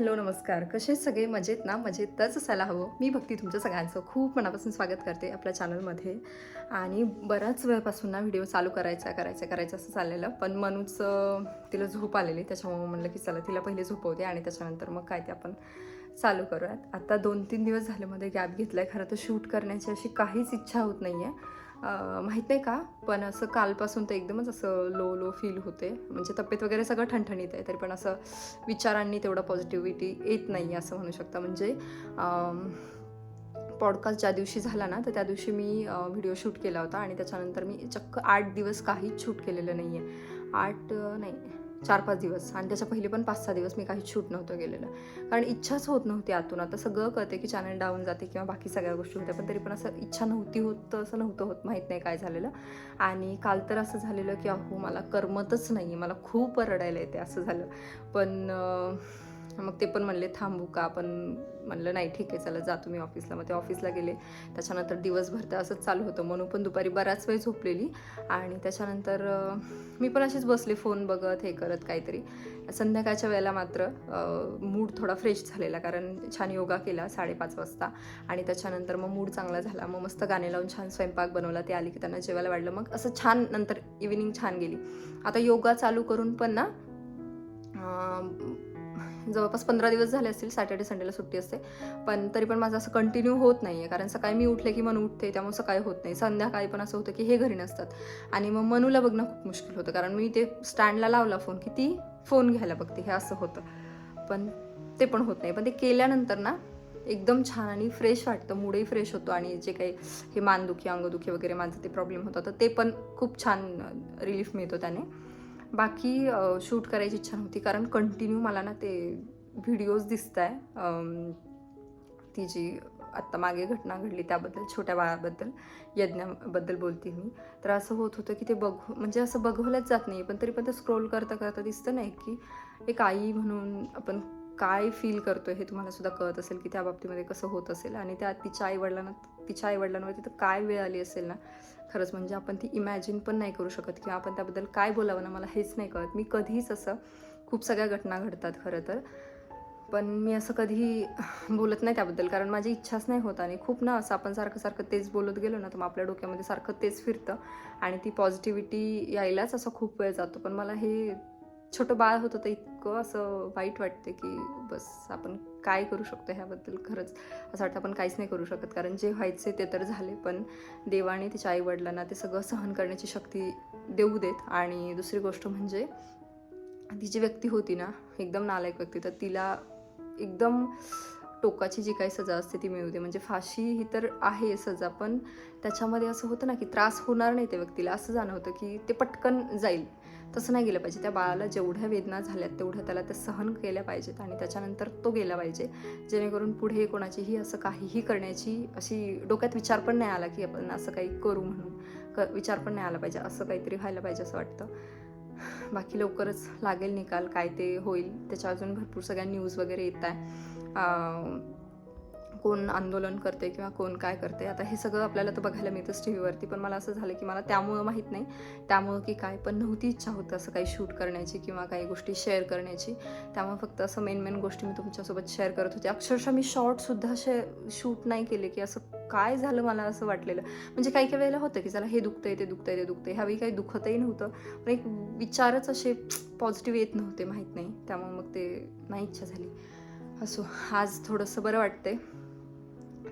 Hello नमस्कार. कसे सगळे? मजेत ना? मजेतच असायला हवं. मी भक्ती तुमच्या सगळ्यांचं खूप मनापासून स्वागत करते आपल्या चॅनलमध्ये आणि बऱ्याच वेळपासून ना व्हिडिओ चालू करायचा करायचा करायचा असं चाललेलं. पण मनूचं तिला झोप आलेली. त्याच्यामुळे म्हणलं की चला तिला पहिले झोपवते आणि त्याच्यानंतर मग काय ते आपण चालू करूयात. आता दोन तीन दिवस झाले मध्ये गॅप घेतला आहे खरं तर शूट करण्याची अशी काहीच इच्छा होत नाही आहे माहीत नाही का पण असं कालपासून तर एकदमच असं लो लो फील होते. म्हणजे तब्येत वगैरे सगळं ठणठणीत आहे तरी पण असं विचारांनी तेवढं पॉझिटिव्हिटी येत नाही असं म्हणू शकता. म्हणजे पॉडकास्ट ज्या दिवशी झाला ना तर त्या दिवशी मी व्हिडिओ शूट केला होता आणि त्याच्यानंतर मी चक्क आठ दिवस काहीच शूट केलेलं नाही आहे आठ नाही. चार पाच दिवस. आणि त्याच्या पहिले पण पाच सहा दिवस मी काहीच शूट नव्हतं गेलेलं कारण इच्छाच होत नव्हती आतून. आता सगळं कळते की चॅनल डाऊन जाते किंवा बाकी सगळ्या गोष्टी होत्या. पण तरी पण असं इच्छा नव्हती होत असं नव्हतं होत. माहीत नाही काय झालेलं. आणि काल तर असं झालेलं की अहो मला करमतच नाही मला खूप रडायला येते असं झालं. पण मग ते पण म्हणले थांबू का? आपण म्हणलं नाही ठीक आहे चला जा तुम्ही ऑफिसला. मग ते ऑफिसला गेले. त्याच्यानंतर दिवसभर तर असंच चालू होतं. म्हणून पण दुपारी बराच वेळ झोपलेली. आणि त्याच्यानंतर मी पण अशीच बसले फोन बघत हे करत काहीतरी. संध्याकाळच्या वेळेला मात्र मूड थोडा फ्रेश झालेला कारण छान योगा केला साडेपाच वाजता. आणि त्याच्यानंतर मग मूड चांगला झाला. मग मस्त गाणे लावून छान स्वयंपाक बनवला. ते आली की त्यांना जेवायला वाढलं. मग असं छान नंतर इव्हिनिंग छान गेली. आता योगा चालू करून पण ना जवळपास पंधरा दिवस झाले असतील सॅटर्डे संडेला सुट्टी असते. पण तरी पण माझं असं कंटिन्यू होत नाही आहे कारण सकाळी मी उठले की मन उठते त्यामुळे सकाळी होत नाही. संध्याकाळी पण असं होतं की हे घरी नसतात. आणि मग मनूला बघणं खूप मुश्किल होतं. कारण मी ते स्टँडला लावला फोन की ती फोन घ्यायला बघते. हे असं होतं. पण ते पण होत नाही. पण ते केल्यानंतर ना एकदम छान आणि फ्रेश वाटतं. मूडही फ्रेश होतो आणि जे काही हे मानदुखी अंगदुखी वगैरे माझं ते प्रॉब्लेम होतं. तर ते पण खूप छान रिलीफ मिळतो त्याने. बाकी शूट करायची इच्छा नव्हती. कारण कंटिन्यू मला ना ते व्हिडिओज दिसत आहे ती जी आत्ता मागे घटना घडली त्याबद्दल छोट्या बाळाबद्दल यज्ञाबद्दल बोलते मी. तर असं होत होतं की ते बघ म्हणजे असं बघवलंच जात नाही. पण तरी पण ते स्क्रोल करता करता दिसतं नाही की एक आई म्हणून आपण काय फील करतो हे तुम्हाला सुद्धा कळत असेल की त्या बाबतीमध्ये कसं होत असेल. आणि त्या तिच्या आईवडिलांना तिच्या आईवडिलांवरती तर काय वेळ आली असेल ना खरंच म्हणजे आपण ती इमॅजिन पण नाही करू शकत किंवा आपण त्याबद्दल काय बोलावं ना मला हेच नाही कळत. मी कधीच असं खूप सगळ्या घटना घडतात खरं तर. पण मी असं कधी बोलत नाही त्याबद्दल कारण माझी इच्छाच नाही होत आणि खूप ना असं आपण सारखं सारखं तेच बोलत गेलो ना तर मग आपल्या डोक्यामध्ये सारखं तेच फिरतं आणि ती पॉझिटिव्हिटी यायलाच असं खूप वेळ जातो. पण मला हे छोटं बाळ होतं तर इतकं असं वाईट वाटते की बस आपण काय करू शकतो ह्याबद्दल खरंच असं वाटतं आपण काहीच नाही करू शकत. कारण जे व्हायचे ते तर झाले पण देवाने तिच्या आईवडिलांना ते सगळं सहन करण्याची शक्ती देऊ देत. आणि दुसरी गोष्ट म्हणजे ती जी व्यक्ती होती ना एकदम नालायक व्यक्ती तर तिला एकदम टोकाची जी काही सजा असते ती मिळू दे. म्हणजे फाशी ही तर आहे सजा पण त्याच्यामध्ये असं होतं ना की त्रास होणार नाही त्या व्यक्तीला. असं जाणवतं की ते पटकन जाईल. तसं नाही गेलं पाहिजे. त्या बाळाला जेवढ्या वेदना झाल्यात तेवढ्या त्याला त्या सहन केल्या पाहिजेत आणि त्याच्यानंतर तो गेला पाहिजे. जेणेकरून पुढे कोणाचीही असं काहीही करण्याची अशी डोक्यात विचार पण नाही आला की आपण असं काही करू म्हणून. क विचार पण नाही आला पाहिजे. असं काहीतरी व्हायला पाहिजे असं वाटतं. बाकी लवकरच लागेल निकाल काय ते होईल. त्याच्या अजून भरपूर सगळ्या न्यूज वगैरे येत आहे. कोण आंदोलन करते किंवा कोण काय करते आता हे सगळं आपल्याला तर बघायला मिळतंच टी व्हीवरती पण मला असं झालं की मला त्यामुळं माहीत नाही. त्यामुळं की काय पण नव्हती इच्छा होतं असं काही शूट करण्याची किंवा काही गोष्टी शेअर करण्याची. त्यामुळे फक्त असं मेन मेन गोष्टी मी तुमच्यासोबत शेअर करत होते. अक्षरशः मी शॉर्टसुद्धा शे शूट नाही केले की असं काय झालं मला असं वाटलेलं. म्हणजे काही काही वेळेला होतं की चला हे दुखतंय ते दुखतंय ते दुखतंय. ह्यावेळी काही दुखतही नव्हतं पण एक विचारच असे पॉझिटिव्ह येत नव्हते माहीत नाही. त्यामुळे मग ते नाही इच्छा झाली. असो आज थोडंसं बरं वाटतंय.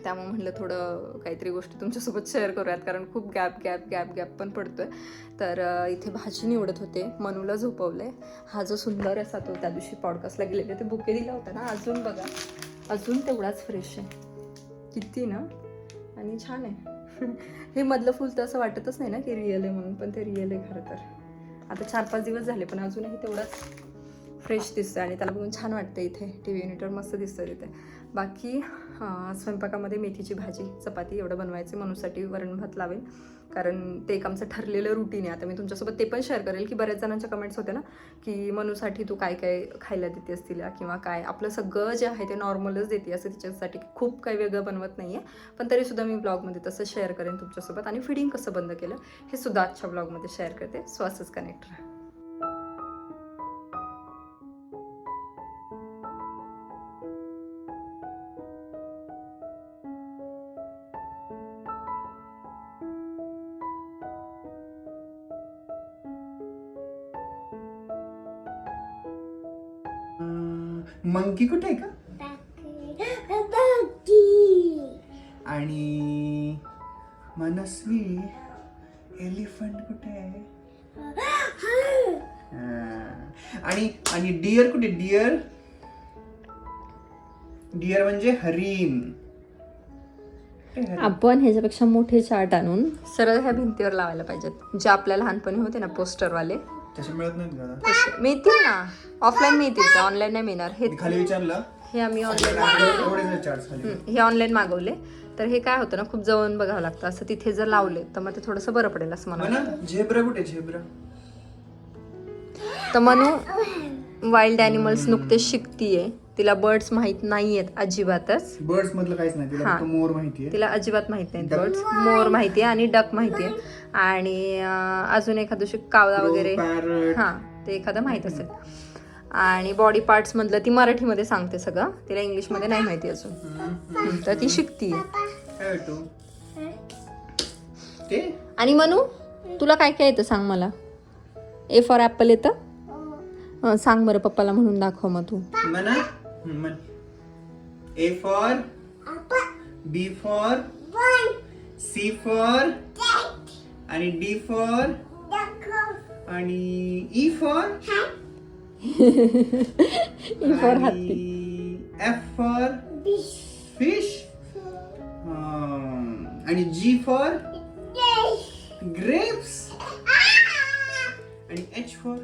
त्यामुळे म्हटलं थोडं काहीतरी गोष्टी तुमच्यासोबत शेअर करूयात कारण खूप गॅप गॅप गॅप गॅप पण पडतोय. तर इथे भाजी निवडत होते मनूला झोपवलं. आहे हा जो सुंदर असा तो त्या दिवशी पॉडकास्टला गेलेले ते बुके दिला होता ना अजून बघा. अजून तेवढाच फ्रेश आहे. किती ना? आणि छान आहे. हे मधलं फुल तर असं वाटतच नाही ना की रिअल आहे म्हणून पण ते रिअल आहे खरं तर. आता चार पाच दिवस झाले पण अजूनही तेवढाच फ्रेश दिसतं आणि त्याला बघून छान वाटतं इथे. टी व्ही युनिटवर मस्त दिसतं तिथे. बाकी स्वयंपाकामध्ये मेथीची भाजी चपाती एवढं बनवायचं मनूसाठी वरण भात लावेल कारण ते एक आमचं ठरलेलं रुटीन आहे. आता मी तुमच्यासोबत ते पण शेअर करेल की बऱ्याच जणांच्या कमेंट्स होत्या ना की मनूसाठी तू काय काय खायला देते तिला किंवा काय. आपलं सगळं जे आहे ते नॉर्मलच देते असं तिच्यासाठी खूप काही वेगळं बनवत नाही आहे पण तरीसुद्धा मी ब्लॉगमध्ये तसं शेअर करेन तुमच्यासोबत. आणि फिडिंग कसं बंद केलं हे सुद्धा आजच्या ब्लॉगमध्ये शेअर करते. सो असंच कनेक्ट राहा. मंकी कुठे आहे का? आणि मनस्वी एलिफंट कुठे आहे. आणि आणि डिअर कुठे? डिअर? डिअर म्हणजे हरिण? आपण ह्याच्यापेक्षा मोठे चार्ट आणून सरळ ह्या भिंतीवर लावायला पाहिजेत. जे आपल्या लहानपणी होते ना पोस्टरवाले. तसे मिळत नाहीत तसे मिळतील ना. ऑफलाईन मिळतील ऑनलाईन नाही मिळणार. हे मी खाली विचारलं. हे आम्ही ऑनलाईन चार्ज खाली. हे ऑनलाईन मागवले. तर हे काय होतं ना खूप जवळून बघावं लागतं. असं तिथे जर लावले तर मग ते थोडंसं बरं पडेल असं मला म्हणा झेब्रा कुठे झेब्रा. तर म्हणू वाईल्ड ॲनिमल्स नुकतेच शिकतीये. तिला बर्ड्स माहीत नाहीयेत अजिबातच. बर्ड्स मधलं काहीच नाही तिला हा. फक्त मोर माहितीये तिला अजिबात माहीत Duck. बर्ड्स मोर माहिती आहे आणि डक माहिती आहे. आणि अं, अजून एखादं कावळा वगैरे. पॅरट हा ते एखादं माहीत असेल. आणि बॉडी पार्ट्स मधलं ती मराठीमध्ये सांगते सगळं. तिला इंग्लिशमध्ये नाही माहिती अजून. हम्म, तर ती शिकतीये. काय तू ते? आणि म्हणू तुला काय काय येतं सांग मला? ए फॉर ॲपल येतं? अं, सांग बरं पप्पाला म्हणून दाखव मग तू. म्हणा हम्म, म्हण A for B for C for आणि डी फॉर आणि ई फॉर ई फॉर हत्ती एफ फॉर फिश आणि जी फॉर ग्रेप्स आणि एच फॉर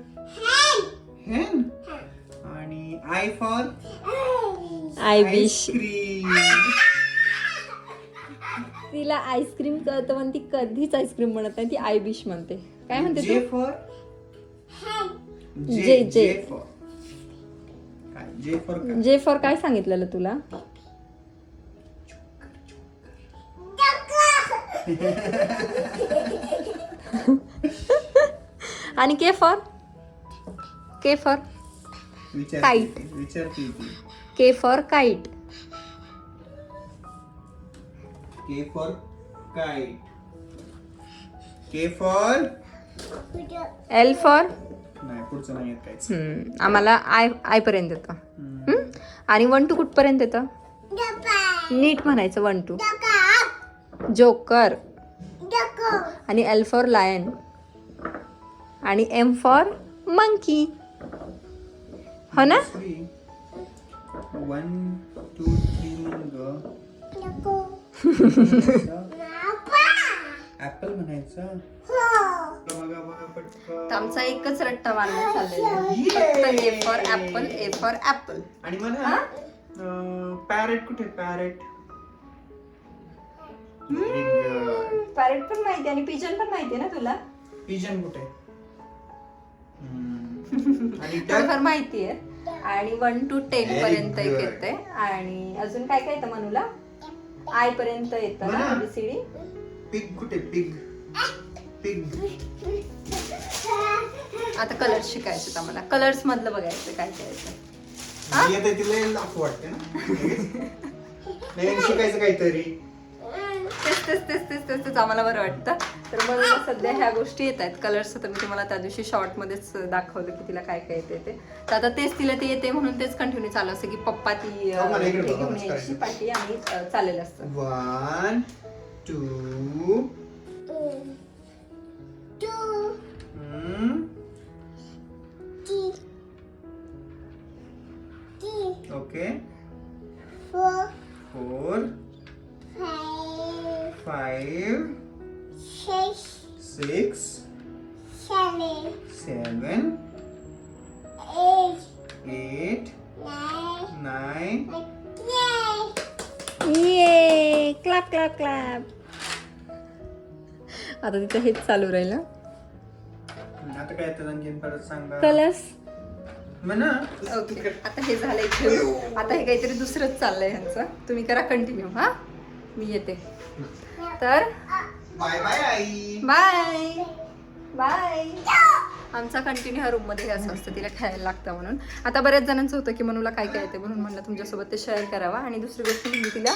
हेन आणि आय फॉर आय विश तिला आईस्क्रीम कळतं पण ती कधीच आईस्क्रीम म्हणत नाही ती आय विश म्हणते. काय म्हणते जे फॉर? जे, जे. जे फॉर काय? जे फॉर काय सांगितलेलं तुला? आणि के फॉर? K for? विचार Kite. विचारते ती K for kite K for kite K for L for नाही पुढचं नाही येत काहीच. हम्म, आम्हाला आय आय पर्यंत येतं. हम्म. हम्म? आणि वन टू कुठपर्यंत येतं? नीट म्हणायचं वन टू जोकर आणि एल फॉर लायन आणि एम फॉर मंकी पटकन. तर आमचा एकच रट्टा मारण्यात चाललेला A for apple A for apple आणि म्हणा पॅरेट कुठे? पॅरेट पॅरेट पण माहिती आणि पिजन पण माहिती ना तुला? पिजन कुठे? थोडंफार माहिती आहे. आणि वन टू टेन पर्यंत एक. येते आणि अजून काय काय येतं मनूला? आय पर्यंत येतं ना. एबीसीडी पिग कुठे? पिग पिग आता कलर्स शिकायचे आम्हाला. कलर्स मधलं बघायचं काय काय येतं. येते तिला वाटते ना. शिकायचं काहीतरी. तेच तेच तेच तेच तेच तेच आम्हाला बरं वाटतं. तर मग सध्या ह्या गोष्टी येत आहेत. कलर्स तर मी तुम्हाला त्या दिवशी शॉर्टमध्येच दाखवलं की तिला काय काय येते ते. तर आता तेच तिला ते येते म्हणून तेच कंटिन्यू चालू असतं की पप्पा ती हो, घेऊन यायची. पाठी आणि अं, चाललेलं असतं. One two okay four five six seven eight nine ये क्लॅप क्लॅप क्लॅप आता तिथं हेच चालू राहील ना आता काय येतं आणखीन परत सांगा कलर्स म्हणा ओके आता हे झालंय खेळ आता हे काहीतरी दुसरंच चाललंय ह्यांचं. तुम्ही करा कंटिन्यू हा? मी येते. तर बाय बाय आई. बाय. बाय. आमचा कंटिन्यू ह्या रूममध्ये हे असं असतं तिला खेळायला लागतं म्हणून. आता बऱ्याच जणांचं होतं की मनूला काय काय येते म्हणून म्हणलं तुमच्यासोबत ते शेअर करावा. आणि दुसरी गोष्ट म्हणजे तिला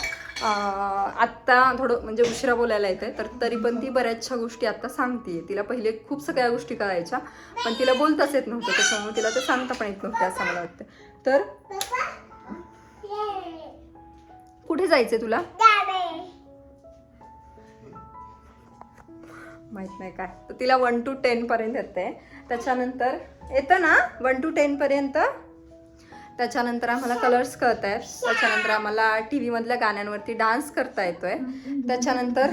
आत्ता थोडं म्हणजे उशिरा बोलायला येते तर तरी पण ती बऱ्याचशा गोष्टी आत्ता सांगते तिला पहिले खूप सगळ्या गोष्टी कळायच्या पण तिला बोलताच येत नव्हतं त्याच्यामुळे तिला ते सांगता पण येत नव्हतं असं मला वाटतं. तर कुठे जायचंय तुला? माहीत नाही काय. तर तिला वन टू टेन पर्यंत येते. त्याच्यानंतर येतं ना वन टू टेन पर्यंत? त्याच्यानंतर आम्हाला कलर्स कळत आहेत त्याच्यानंतर आम्हाला टी व्हीमधल्या गाण्यांवरती डान्स करता येतोय. त्याच्यानंतर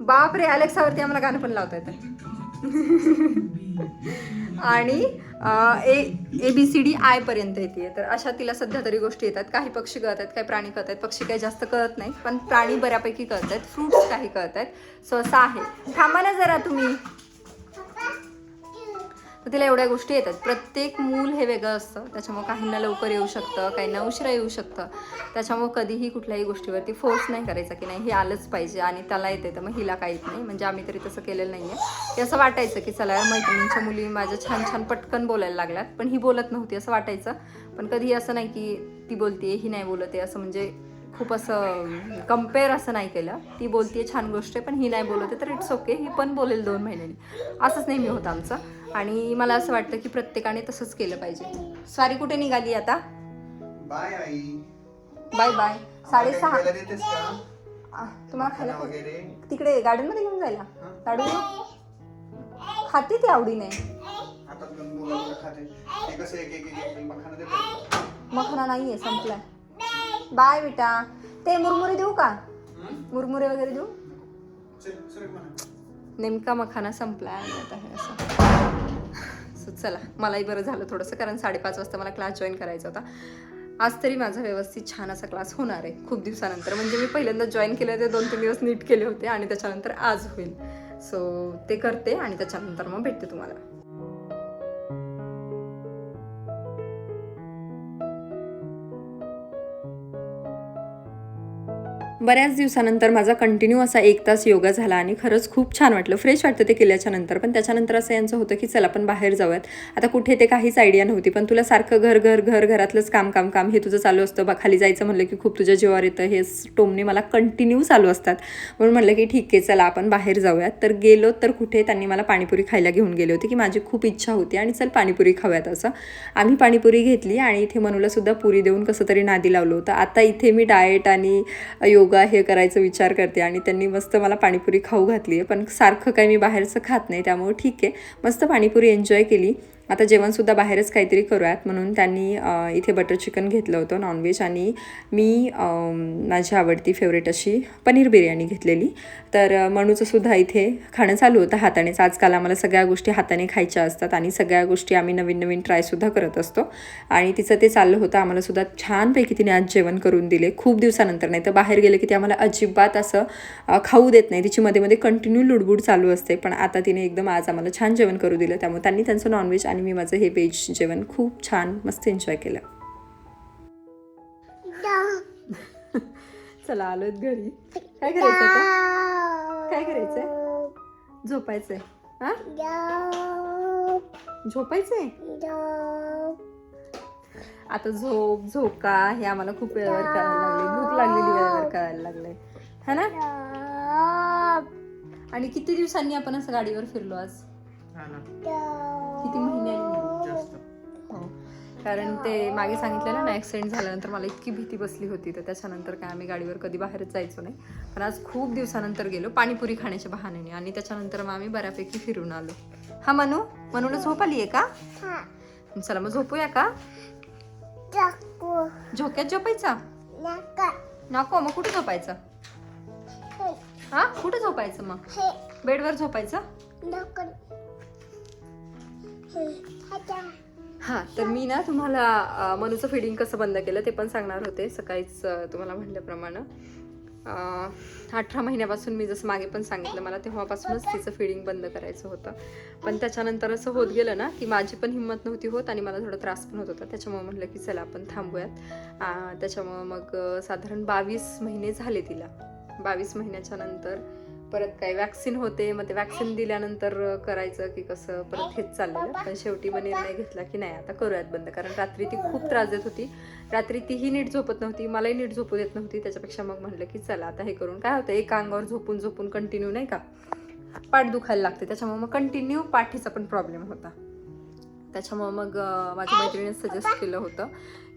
बाप रे अलेक्सावरती आम्हाला गाणं पण लावता येतं. आणि A A B C D I पर्यंत येते. तर अशा तिला सध्या तरी गोष्टी येतात. काही पक्षी कळत आहेत काही प्राणी कळत आहेत पक्षी काही जास्त कळत नाही पण प्राणी बऱ्यापैकी कळत आहेत फ्रुट्स काही कळत आहेत सो असं आहे. थांबा ना जरा तुम्ही. तर तिला एवढ्या गोष्टी येतात. प्रत्येक मूल हे वेगळं असतं. त्याच्यामुळे काहींना लवकर येऊ शकतं काहींना उशिरा येऊ शकतं. त्याच्यामुळे कधीही कुठल्याही गोष्टीवरती फोर्स नाही करायचा की नाही हे आलंच पाहिजे आणि त्याला येते तर मग हिला काही येत नाही. म्हणजे आम्ही तरी तसं केलेलं नाही आहे की असं वाटायचं की चला यार मैत्रिणींच्या मुली माझ्या छान छान पटकन बोलायला लागल्यात. पण ही बोलत नव्हती असं वाटायचं. पण कधी असं नाही की ती बोलते ही नाही बोलते असं म्हणजे खूप असं कंपेअर असं नाही केलं. ती बोलते छान गोष्ट आहे पण ही नाही बोलते तर इट्स ओके ही पण बोलेल दोन महिन्यांनी. असंच नेहमी होतं आमचं. आणि मला असं वाटतं की प्रत्येकाने तसंच केलं पाहिजे. स्वारी कुठे निघाली आता? बाय आई. Bye bye. साडेसहा तुम्हाला खायला वगैरे. तिकडे गार्डनमध्ये घेऊन जायला? लाडू? खाते ती आवडीने. मखना नाहीये संपलाय. बाय बेटा ते मुरमुरे देऊ का? मुरमुरे वगैरे देऊ? नेमका मखाना संपला आणि आता हे असं. सो चला मलाही बरं झालं थोडंसं कारण साडेपाच वाजता मला क्लास जॉईन करायचा होता. आज तरी माझा व्यवस्थित छान असा क्लास होणार आहे खूप दिवसानंतर. म्हणजे मी पहिल्यांदा जॉईन केले ते दोन तीन दिवस नीट केले होते आणि त्याच्यानंतर आज होईल. सो ते करते आणि त्याच्यानंतर मग भेटते तुम्हाला. बऱ्याच दिवसानंतर माझा कंटिन्यू असा एक तास योगा झाला आणि खरंच खूप छान वाटलं. फ्रेश वाटतं ते केल्याच्यानंतर पण त्याच्यानंतर असं यांचं होतं की चल आपण बाहेर जाऊयात. आता कुठे ते काहीच आयडिया नव्हती. पण तुला सारखं घर घर घर घरातलंच काम काम काम हे तुझं चालू असतं. बा खाली जायचं म्हणलं की खूप तुझ्या जीवावर येतं. हे टोमणे मला कंटिन्यू चालू असतात. म्हणून म्हणलं की ठीक आहे चला आपण बाहेर जाऊयात. तर गेलो तर कुठे त्यांनी मला पाणीपुरी खायला घेऊन गेले होते की माझी खूप इच्छा होती आणि चल पाणीपुरी खाऊयात असं. आम्ही पाणीपुरी घेतली आणि इथे मनूला सुद्धा पुरी देऊन कसं तरी नादी लावलं होतं. आता इथे मी डाएट आणि योग हे करायचा विचार करते आणि त्यांनी मस्त मला पाणीपुरी खाऊ घातली आहे. पण सारखं काही मी बाहेरचं खात नाही त्यामुळे ठीक आहे. मस्त पाणीपुरी एन्जॉय केली. आता जेवणसुद्धा बाहेरच काहीतरी करूयात म्हणून त्यांनी इथे बटर चिकन घेतलं होतं नॉनव्हेज आणि मी माझी आवडती फेवरेट अशी पनीर बिर्याणी घेतलेली. तर मनूचंसुद्धा इथे खाणं चालू होतं हातानेच. आजकाल आम्हाला सगळ्या गोष्टी हाताने खायच्या असतात आणि सगळ्या गोष्टी आम्ही नवीन नवीन ट्रायसुद्धा करत असतो. आणि तिचं ते चाललं होतं आम्हालासुद्धा छानपैकी तिने आज जेवण करून दिले. खूप दिवसानंतर नाही तर बाहेर गेले की ती आम्हाला अजिबात असं खाऊ देत नाही. तिची मध्ये मध्ये कंटिन्यू लुडबुड चालू असते. पण आता तिने एकदम आज आम्हाला छान जेवण करू दिलं. त्यामुळे त्यांनी त्यांचं नॉनव्हेज आणि मी माझं हे व्हेज जेवण खूप छान मस्त एन्जॉय केलं. चला आलोत घरी. काय करायचं का काय करायचंय? झोपायचंय. हा? झोपायचंय? आता झोप झोका हे आम्हाला खूप वेळेवर करायला लागले. भूक लागलेली वेळेवर करायला लागले. है ना? आणि किती दिवसांनी आपण असं गाडीवर फिरलो आज? ना. किती महिन्यांनी जास्त. हो कारण ते मागे सांगितलेलं ना ॲक्सिडेंट झाल्यानंतर मला इतकी भीती बसली होती तर त्याच्यानंतर काय आम्ही गाडीवर कधी बाहेरच जायचो नाही. पण आज खूप दिवसानंतर गेलो पाणीपुरी खाण्याच्या बहाण्याने. आणि त्याच्यानंतर मग आम्ही बऱ्यापैकी फिरून आलो. हा मनू? मनूला झोप आली आहे का? चला मग झोपूया का? झोक्यात झोपायचा? नको. मग कुठे झोपायचं? हा. कुठे झोपायचं मग? बेडवर झोपायचं? हां तर मी ना तुम्हाला मनूचं फिडिंग कसं बंद केलं ते पण सांगणार होते. सकाळीच तुम्हाला म्हटल्याप्रमाणे. अठरा महिन्यापासून मी जसं मागे पण सांगितलं मला तेव्हापासूनच तिचं फिडिंग बंद करायचं होतं. पण त्याच्यानंतर असं होत गेलं ना की माझी पण हिंमत नव्हती होत आणि मला थोडा त्रास पण होत होता. त्याच्यामुळे म्हटलं की चला आपण थांबूयात. त्याच्यामुळं मग साधारण बावीस महिने झाले तिला. बावीस महिन्याच्या नंतर परत काय वॅक्सिन होते मग ते वॅक्सिन दिल्यानंतर करायचं की कसं परत हेच चाललं पण शेवटी मग निर्णय घेतला की नाही आता करूयात बंद. कारण रात्री ती खूप त्रास देत होती. रात्री तीही नीट झोपत नव्हती मलाही नीट झोपू देत नव्हती. त्याच्यापेक्षा मग म्हटलं की चला आता हे करून काय होतं एका अंगावर झोपून झोपून कंटिन्यू नाही का? पाठ दुखायला लागते. त्याच्यामुळे मग कंटिन्यू पाठीचा पण प्रॉब्लेम होता. त्याच्यामुळं मग माझ्या मैत्रिणीने सजेस्ट केलं होतं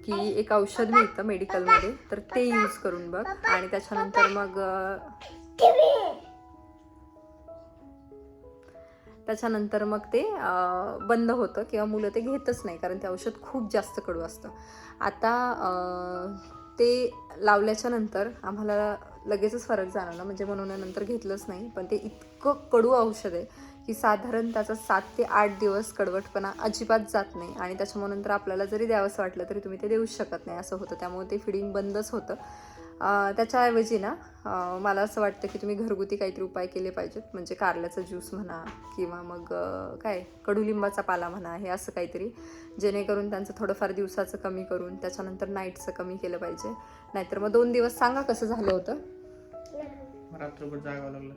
की एक औषध मिळतं मेडिकलमध्ये तर ते यूज करून बघ. आणि त्याच्यानंतर मग त्याच्यानंतर मग ते बंद होतं किंवा मुलं ते घेतच नाही कारण ते औषध खूप जास्त कडू असतं. आता ते लावल्याच्या नंतर आम्हाला लगेचच फरक जाणवला. म्हणजे म्हणून नंतर घेतलंच नाही पण ते इतकं कडू औषध आहे की साधारण त्याचा सात ते आठ दिवस कडवटपणा अजिबात जात नाही आणि त्याच्यामुळे नंतर आपल्याला जरी द्यावंसं वाटलं तरी तुम्ही ते देऊच शकत नाही असं होतं. त्यामुळे ते फिडिंग बंदच होतं. त्याच्याऐवजी ना मला असं वाटतं की तुम्ही घरगुती काहीतरी उपाय केले पाहिजेत. म्हणजे कारल्याचा ज्यूस म्हणा किंवा मग काय कडुलिंबाचा पाला म्हणा हे असं काहीतरी. जेणेकरून त्यांचं थोडंफार दिवसाचं कमी करून त्याच्यानंतर नाईटचं कमी केलं पाहिजे. नाहीतर मग दोन दिवस सांगा कसं झालं होतं. रात्रभर जागावं लागलं.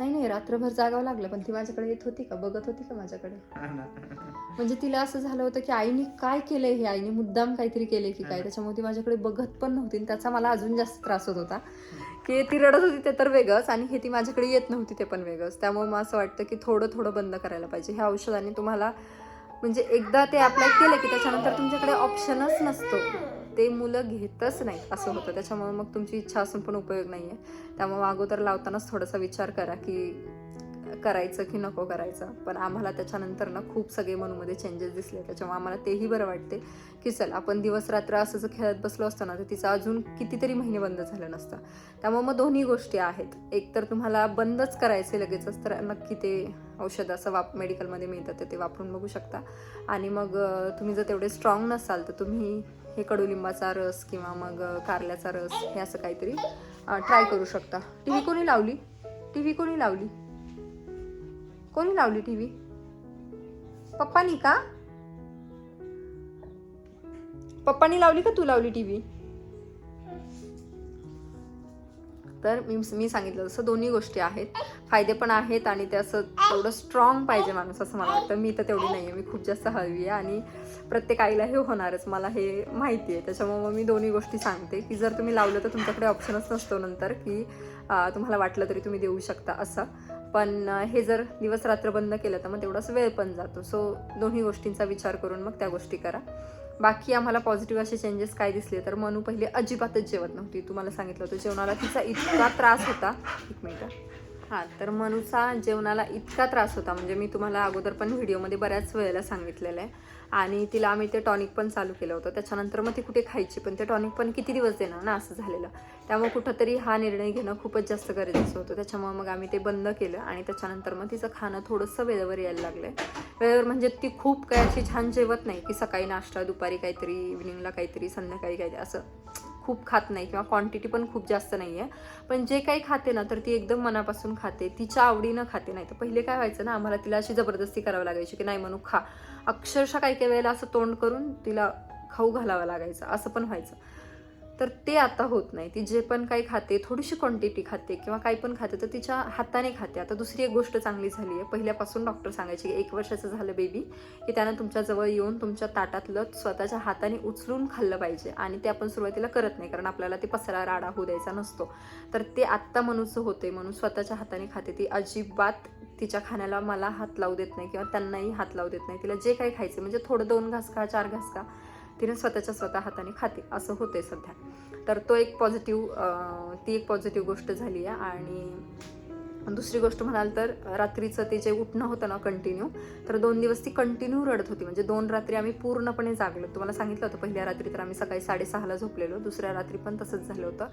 नाही नाही रात्रभर जागावं लागलं पण ती माझ्याकडे येत होती का? बघत होती का माझ्याकडे. म्हणजे तिला असं झालं होतं की आईने काय केलंय हे? आईने मुद्दाम काहीतरी केलंय की काय? त्याच्यामुळे ती माझ्याकडे बघत पण नव्हती आणि त्याचा मला अजून जास्त त्रास होत होता. की ती रडत होती ते तर वेगळंच आणि हे ती माझ्याकडे येत नव्हती ते पण वेगळंच. त्यामुळे मला असं वाटतं की थोडं थोडं बंद करायला पाहिजे. ह्या औषधाने तुम्हाला म्हणजे एकदा ते अप्लाय केलं की त्याच्यानंतर तुमच्याकडे ऑप्शनच नसतो. ते मुलं घेतच नाही असं होतं. त्याच्यामुळे मग तुमची इच्छा असून पण उपयोग नाही आहे त्यामुळे अगोदर लावतानाच थोडासा विचार करा की करायचं की नको करायचं. पण आम्हाला त्याच्यानंतर ना खूप सगळे मनूमध्ये चेंजेस दिसले. त्याच्यामुळे आम्हाला तेही बरं वाटते की चल आपण दिवस रात्र असं जर खेळत बसलो असतो ना तर तिचं अजून कितीतरी महिने बंद झालं नसतं. त्यामुळे मग दोन्ही गोष्टी आहेत. एक तर तुम्हाला बंदच करायचे लगेचच तर नक्की ते औषध असं वाप मेडिकलमध्ये मिळतं तर ते वापरून बघू शकता. आणि मग तुम्ही जर तेवढे स्ट्रॉंग नसाल तर तुम्ही हे कडुलिंबाचा रस किंवा मग कारल्याचा रस हे असं काहीतरी ट्राय करू शकता. टी व्ही कोणी लावली? टी व्ही कोणी लावली? कोणी लावली टी व्ही पप्पानी का? पप्पानी लावली का तू लावली टी व्ही तर मी मी सांगितलं जसं दोन्ही गोष्टी आहेत. फायदे पण आहेत आणि ते असं तेवढं स्ट्रॉंग पाहिजे माणूस असं मला वाटतं. मी तर तेवढी नाही आहे मी खूप जास्त हळवी आहे आणि प्रत्येक आईला हे होणारच. मला हे माहिती आहे. त्याच्यामुळे मग मी दोन्ही गोष्टी सांगते की जर तुम्ही लावलं तर तुमच्याकडे ऑप्शनच नसतो नंतर की तुम्हाला वाटलं तरी तुम्ही देऊ शकता असं. पण हे जर दिवस रात्र बंद केलं तर मग तेवढाच वेळ पण जातो. सो दोन्ही गोष्टींचा विचार करून मग त्या गोष्टी करा. बाकी आम्हाला पॉझिटिव्ह असे चेंजेस काय दिसले तर मनू पहिले अजिबातच जेवत नव्हती. तुम्हाला सांगितलं होतं जेवणाला तिचा इतका त्रास होता. एक मिनिट हां. तर मनूचा जेवणाला इतका त्रास होता म्हणजे मी तुम्हाला अगोदर पण व्हिडिओमध्ये बऱ्याच वेळेला सांगितलेलं आहे. आणि तिला आम्ही ते टॉनिक पण चालू केलं होतं. त्याच्यानंतर मग ती कुठे खायची? पण ते टॉनिक पण किती दिवस देणार ना असं झालेलं. त्यामुळे कुठंतरी हा निर्णय घेणं खूपच जास्त गरजेचं होतं. त्याच्यामुळे मग आम्ही ते बंद केलं आणि त्याच्यानंतर मग तिचं खाणं थोडंसं वेळेवर यायला लागलं वेळेवर म्हणजे ती खूप काय अशी छान जेवत नाही की सकाळी नाश्ता दुपारी काहीतरी इव्हिनिंगला काहीतरी संध्याकाळी काहीतरी असं खूप खात नाही किंवा क्वांटिटी पण खूप जास्त नाही आहे पण जे काही खाते ना तर ती एकदम मनापासून खाते. तिच्या आवडीनं खाते. नाही तर पहिले काय व्हायचं ना आम्हाला तिला अशी जबरदस्ती करावी लागायची की नाही म्हणू खा. अक्षरशः काही काही वेळेला असं तोंड करून तिला खाऊ घालावं लागायचं असं पण व्हायचं. तर ते आता होत नाही. ती जे पण काही खाते थोडीशी क्वांटिटी खाते किंवा काही पण खाते तर तिच्या हाताने खाते. आता दुसरी एक गोष्ट चांगली झाली आहे. पहिल्यापासून डॉक्टर सांगायचे की एक वर्षाचं झालं बेबी की त्यानं तुमच्याजवळ येऊन तुमच्या ताटातलं स्वतःच्या हाताने उचलून खाल्लं पाहिजे आणि ते आपण सुरुवातीला करत नाही कारण आपल्याला ते पसरा राडा होऊ द्यायचा नसतो. तर ते आत्ता मनुचं होते म्हणून स्वतःच्या हाताने खाते. ती अजिबात तिच्या खाण्याला मला हात लावू देत नाही किंवा त्यांनाही हात लावू देत नाही. तिला जे काही खायचं म्हणजे थोडं दोन घास खा चार घास खा तिने स्वतःच्या स्वतः हाताने खाते असं होते सध्या. तर तो एक पॉझिटिव्ह ती एक पॉझिटिव्ह गोष्ट झाली आहे. आणि दुसरी गोष्ट म्हणाल तर रात्रीचं ते जे उठणं होतं ना कंटिन्यू तर दोन दिवस ती कंटिन्यू रडत होती. म्हणजे दोन रात्री आम्ही पूर्णपणे जागलो. तुम्हाला सांगितलं होतं पहिल्या रात्री तर आम्ही सकाळी साडेसहाला झोपलेलो. दुसऱ्या रात्री पण तसंच झालं होतं.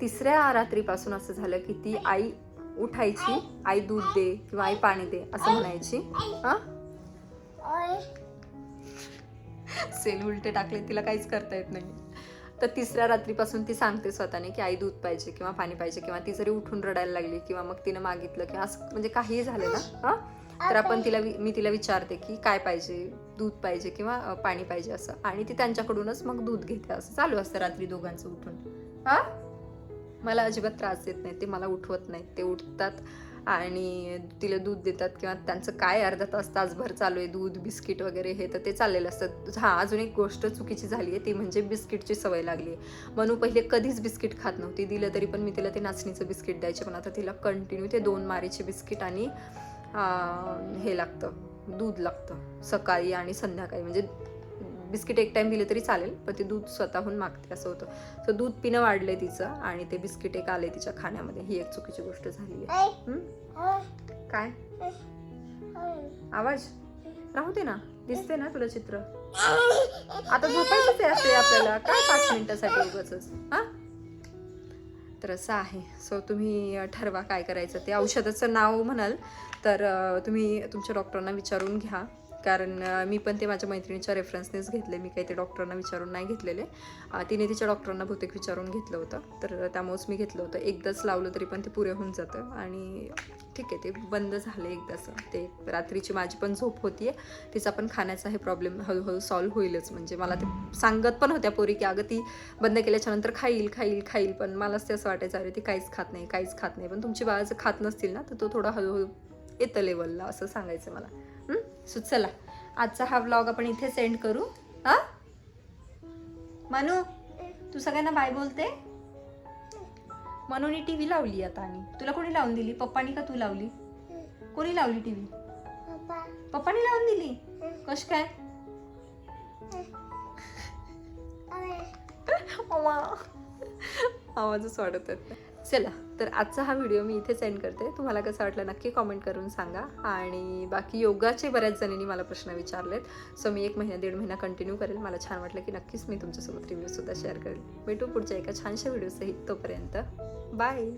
तिसऱ्या रात्रीपासून असं झालं की ती आई उठायची आई दूध दे किंवा आई पाणी दे असं म्हणायची. हां? सेल उलटे टाकले तिला काहीच करता येत नाही. तर तिसऱ्या रात्रीपासून ती सांगते स्वतःने की आई दूध पाहिजे किंवा पाणी पाहिजे किंवा ती जरी उठून रडायला लागली किंवा मग तिनं मागितलं किंवा असं म्हणजे काहीही झालं ना हा? तर आपण तिला मी तिला विचारते की काय पाहिजे दूध पाहिजे किंवा पाणी पाहिजे असं. आणि ती त्यांच्याकडूनच मग दूध घेते असं. चालू असतं रात्री दोघांचं उठून. हा? मला अजिबात त्रास देत नाही ते मला उठवत नाहीत ते उठतात. आणि तिला दूध देतात किंवा त्यांचं काय अर्धा तास तासभर चालू आहे दूध बिस्किट वगैरे हे तर ते चाललेलं असतं. हां अजून एक गोष्ट चुकीची झाली आहे ती म्हणजे बिस्किटची सवय लागली आहे. मनू पहिले कधीच बिस्किट खात नव्हती दिलं तरी पण मी तिला ते नाचणीचं बिस्किट द्यायचे पण आता तिला कंटिन्यू ते दोन मारीचे बिस्किट आणि हे लागतं दूध लागतं सकाळी आणि संध्याकाळी. म्हणजे बिस्किट एक टाइम दिले तरी चालेल पण ती दूध स्वतःहून मागते असं होतं. सो दूध पिणं वाढलंय तिचं आणि ते बिस्किट एक आले तिच्या खाण्यामध्ये. ही एक चुकीची गोष्ट झाली आहे काय? आवाज? राहू दे ना. दिसते ना तुला चित्र? आता झोपायचंच असते आपल्याला. काय पाच मिनिटासाठी उगाच हा? तर असं आहे. सो तुम्ही ठरवा काय करायचं. ते औषधाचं नाव म्हणाल तर तुम्ही तुमच्या डॉक्टरांना विचारून घ्या. कारण मी पण ते माझ्या मैत्रिणीच्या रेफरन्सनेच घेतले. मी काही ते डॉक्टरांना विचारून नाही घेतलेले. तिने तिच्या डॉक्टरांना बहुतेक विचारून घेतलं होतं. तर त्यामुळेच मी घेतलं होतं. एकदाच लावलं तरी पण ते पुरे होऊन जातं. आणि ठीक आहे ते बंद झालं एकदाच. ते रात्रीची माझी पण झोप होतीये. तिचा पण खाण्याचा हे प्रॉब्लेम हळूहळू सॉल्व्ह होईलच. म्हणजे मला ते सांगत पण होत्या पोरी की अगं ती बंद केल्याच्यानंतर खाईल खाईल खाईल. पण मलाच ते असं वाटायचं अरे ती काहीच खात नाही काहीच खात नाही. पण तुमची बाळा जर खात नसतील ना तर तो थोडा हळूहळू येतं लेवलला असं सांगायचं मला. सो चला आजचा हा व्लॉग आपण इथे सेंड करू. हा? मनू तू सगळ्यांना बाय बोलते? मनूने टी व्ही लावली आता आणि. तुला कोणी लावून दिली? पप्पानी का तू लावली? कोणी लावली टी व्ही पप्पानी लावून दिली? कश काय. आवाजच वाढत आहेत. चला तर आजचा हा व्हिडिओ मी इथे सेंड करते. तुम्हाला कसं वाटलं नक्की कॉमेंट करून सांगा. आणि बाकी योगाचे बऱ्याच जणींनी मला प्रश्न विचारलेत. सो मी एक महिना दीड महिना कंटिन्यू करेल. मला छान वाटलं की नक्कीच मी तुमच्यासोबत रिव्ह्यूसुद्धा शेअर करेल. भेटू पुढच्या एका छानशा व्हिडिओसही तोपर्यंत. बाय